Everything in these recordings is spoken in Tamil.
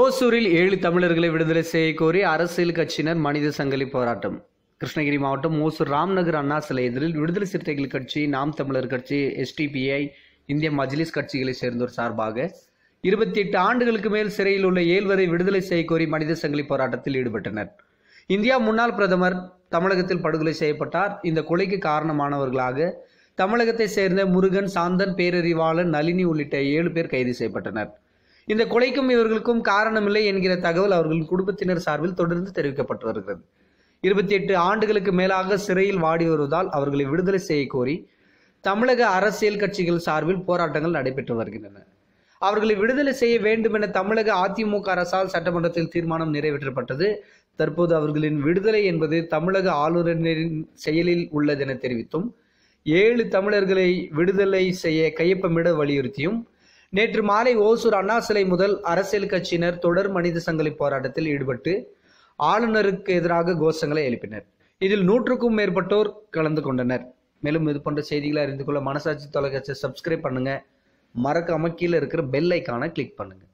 ஓசூரில் ஏழு தமிழர்களை விடுதலை செய்ய கோரி அரசியல் கட்சியினர் மனித சங்கிலி போராட்டம். கிருஷ்ணகிரி மாவட்டம் ஓசூர் ராம்நகர் அண்ணா சிலை எதிரில் விடுதலை சிறுத்தைகள் கட்சி நாம் தமிழர் கட்சி எஸ்டிபிஐ இந்திய மஜ்லிஸ் கட்சிகளை சேர்ந்தோர் சார்பாக இருபத்தி எட்டு ஆண்டுகளுக்கு மேல் சிறையில் உள்ள ஏழ்வரை விடுதலை செய்ய கோரி மனித சங்கிலி போராட்டத்தில் ஈடுபட்டனர். இந்தியா முன்னாள் பிரதமர் தமிழகத்தில் படுகொலை செய்யப்பட்டார். இந்த கொலைக்கு காரணமானவர்களாக தமிழகத்தை சேர்ந்த முருகன் சாந்தன் பேரறிவாளன் நளினி உள்ளிட்ட ஏழு பேர் கைது செய்யப்பட்டனர். இந்த கொலைக்கும் இவர்களுக்கும் காரணமில்லை என்கிற தகவல் அவர்களின் குடும்பத்தினர் சார்பில் தொடர்ந்து தெரிவிக்கப்பட்டு வருகிறது. இருபத்தி எட்டு ஆண்டுகளுக்கு மேலாக சிறையில் வாடி வருவதால் அவர்களை விடுதலை செய்ய கோரி தமிழக அரசியல் கட்சிகள் சார்பில் போராட்டங்கள் நடைபெற்று வருகின்றன. அவர்களை விடுதலை செய்ய வேண்டும் என தமிழக அதிமுக அரசால் சட்டமன்றத்தில் தீர்மானம் நிறைவேற்றப்பட்டது. தற்போது அவர்களின் விடுதலை என்பது தமிழக ஆளுநரின் செயலில் உள்ளதென தெரிவித்தும் ஏழு தமிழர்களை விடுதலை செய்ய கையொப்பமிட வலியுறுத்தியும் நேற்று மாலை ஓசூர் அண்ணா சிலை முதல் அரசியல் கட்சியினர் தொடர் மனித சங்கிலி போராட்டத்தில் ஈடுபட்டு ஆளுநருக்கு எதிராக கோஷங்களை எழுப்பினர். இதில் நூற்றுக்கும் மேற்பட்டோர் கலந்து கொண்டனர். மேலும் இது போன்ற செய்திகளை அறிந்து கொள்ள மனசாட்சி தொலைக்காட்சியை சப்ஸ்கிரைப் பண்ணுங்க. மறக்காம கீழே இருக்கிற பெல் ஐக்கானை கிளிக் பண்ணுங்க.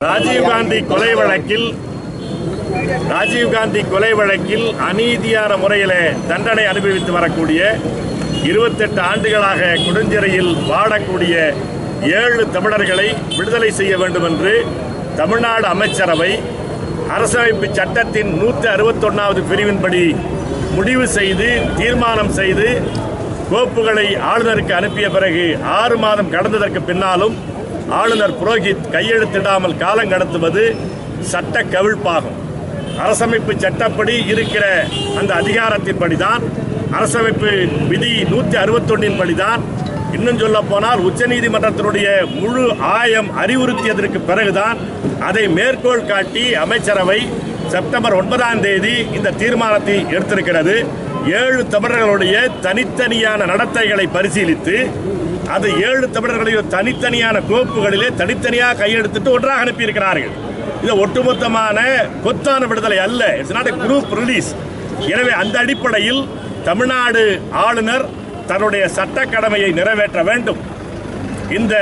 ராஜீவ்காந்தி கொலை வழக்கில் ராஜீவ்காந்தி கொலை வழக்கில் அநீதியான முறையில் தண்டனை அனுபவித்து வரக்கூடிய இருபத்தெட்டு ஆண்டுகளாக கொடுஞ்சிறையில் வாடக்கூடிய ஏழு தமிழர்களை விடுதலை செய்ய வேண்டும் என்று தமிழ்நாடு அமைச்சரவை அரசமைப்பு சட்டத்தின் நூற்றி அறுபத்தொன்னாவது பிரிவின்படி முடிவு செய்து தீர்மானம் செய்து கோப்புகளை ஆளுநருக்கு அனுப்பிய பிறகு ஆறு மாதம் கடந்ததற்கு பின்னாலும் ஆளுநர் புரோஹித் கையெழுத்திடாமல் காலம் கடத்துவது சட்ட கவிழ்ப்பாகும். அரசமைப்பு சட்டப்படி இருக்கிற அந்த அதிகாரத்தின்படிதான் அரசமைப்பு விதி நூற்றி அறுபத்தொன்னின் படிதான். இன்னும் சொல்ல போனால் உச்சநீதிமன்றத்தினுடைய முழு ஆயம் அறிவுறுத்தியதற்கு பிறகுதான் அதை மேற்கோள் காட்டி அமைச்சரவை செப்டம்பர் ஒன்பதாம் தேதி இந்த தீர்மானத்தை எடுத்திருக்கிறது. ஏழு தமிழர்களுடைய தனித்தனியான நடத்தைகளை பரிசீலித்து அது ஏழு தமிழர்களையும் தனித்தனியான கோப்புகளிலே தனித்தனியாக கையெழுத்திட்டு ஒன்றாக அனுப்பியிருக்கிறார்கள். இது ஒட்டுமொத்தமான கொத்தான விடுதலை அல்ல. இட்ஸ் நாட் குரூப் ரிலீஸ் எனவே அந்த அடிப்படையில் தமிழ்நாடு ஆளுநர் தன்னுடைய சட்ட கடமையை நிறைவேற்ற வேண்டும். இந்த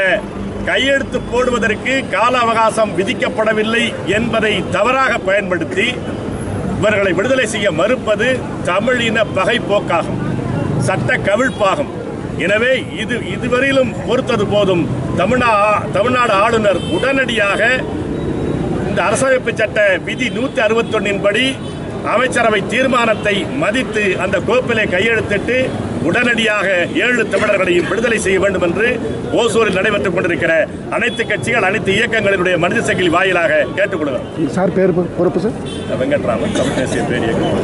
கையெழுத்து போடுவதற்கு கால அவகாசம் விதிக்கப்படவில்லை என்பதை தவறாக பயன்படுத்தி இவர்களை விடுதலை செய்ய மறுப்பது தமிழின பகை போக்காகும் சட்ட கவிழ்ப்பாகும். எனவே இது இதுவரையிலும் பொறுத்தது போதும் தமிழ்நா தமிழ்நாடு ஆளுநர் உடனடியாக இந்த அரசமைப்பு சட்ட விதி நூத்தி அறுபத்தொன்னின் படி அமைச்சரவை தீர்மானத்தை மதித்து அந்த கோப்பிலே கையெழுத்திட்டு உடனடியாக ஏழு தமிழர்களையும் விடுதலை செய்ய வேண்டும் என்று ஓசூரில் நடைபெற்றுக் கொண்டிருக்கிற அனைத்து கட்சிகள் அனைத்து இயக்கங்களினுடைய மனித சங்கிலி வாயிலாக கேட்டுக்கொள்கிறோம். சார் பேர் பொறுப்பு சார்? வெங்கட்ராமன் தமிழ் தேசிய பேரியக்கம்.